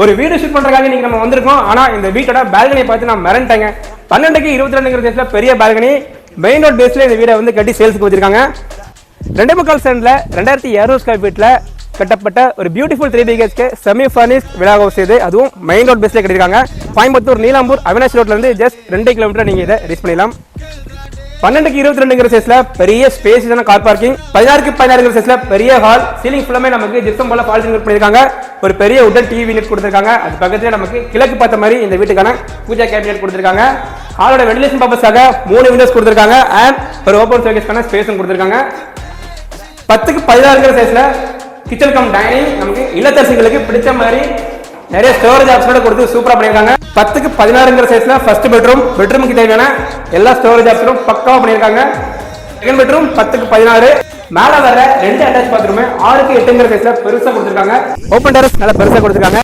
ஒரு வீடு ஷூட் பண்றதுக்காக நீங்க நம்ம வந்திருக்கோம். ஆனா இந்த வீட்டோட பால்கனியை பார்த்து நான் மிரண்டேங்க. பன்னெண்டுக்கு இருபத்தி ரெண்டுங்கிற சைஸ்ல பெரிய பால்கனி மெயின் ரோட் பேஸ்ல இந்த வீடை வந்து கட்டி சேல்ஸுக்கு வச்சிருக்காங்க. ரெண்டே முக்கால் சென்ட்ல ரெண்டாயிரத்தி இரநூறு ஸ்கொயர் ஃபீட்ல கட்டப்பட்ட ஒரு beautiful three BHK semi furnish villa house இது. அதுவும் மெயின் ரோட் பேஸ்ல கட்டிருக்காங்க கோயம்புத்தூர் நீலாம்பூர் அவினாஷ் ரோட்ல இருந்து ஜஸ்ட் ரெண்டு கிலோமீட்டர் நீங்க இதை ரீச் பண்ணிடலாம். பன்னெண்டுக்கு இருபத்தி ரெண்டுங்கிற சைஸ்ல பெரிய ஸ்பேஸான கார் பார்க்கிங் பதினாறுக்கு பதினாறுங்கிற சைஸ்ல பெரிய ஹால் சீலிங் ஃபுல்லாமே நமக்கு ஜிப்சம் போல ஃபால் சிங்கர் ஒரு பெரிய உடன் டிவி யூனிட் கொடுத்துருக்காங்க. அது பக்கத்துல நமக்கு கிழக்கு பார்த்த மாதிரி இந்த வீட்டுக்கான பூஜா கேபினெட் கொடுத்துருக்காங்க. ஹாலோட வெண்டிலேஷன் பர்பஸ்க்காக மூணு விண்டோஸ் கொடுத்துருக்காங்க. அண்ட் ஒரு ஓப்பன் சர்வீஸ்க்கான ஸ்பேஸும் கொடுத்துருக்காங்க. பத்துக்கு பதினாறுங்கிற சைஸ்ல கிச்சன் கம் டைனிங் நமக்கு இல்லத்தரசிகளுக்கு பிடிச்ச மாதிரி நிறைய ஸ்டோரேஜ் ஆப்ஷனோட கொடுத்து சூப்பரா பண்ணியிருக்காங்க. பத்துக்கு பதினாறுங்கிற சைஸ்ல ஃபர்ஸ்ட் பெட்ரூம் பெட்ரூமுக்கு தேவையான எல்லா ஸ்டோரேஜ் ஆப்ஷனும் பக்காவா பண்ணியிருக்காங்க. செகண்ட் பெட்ரூம் பத்துக்கு பதினாறு. மேல வர ரெண்டு அட்டாச் பாத்ரூம் ஆறுக்கு எட்டுங்கிற சைஸ்ல பெருசா கொடுத்துருக்காங்க. ஓப்பன் டெரஸ் நல்லா பெருசா கொடுத்துருக்காங்க.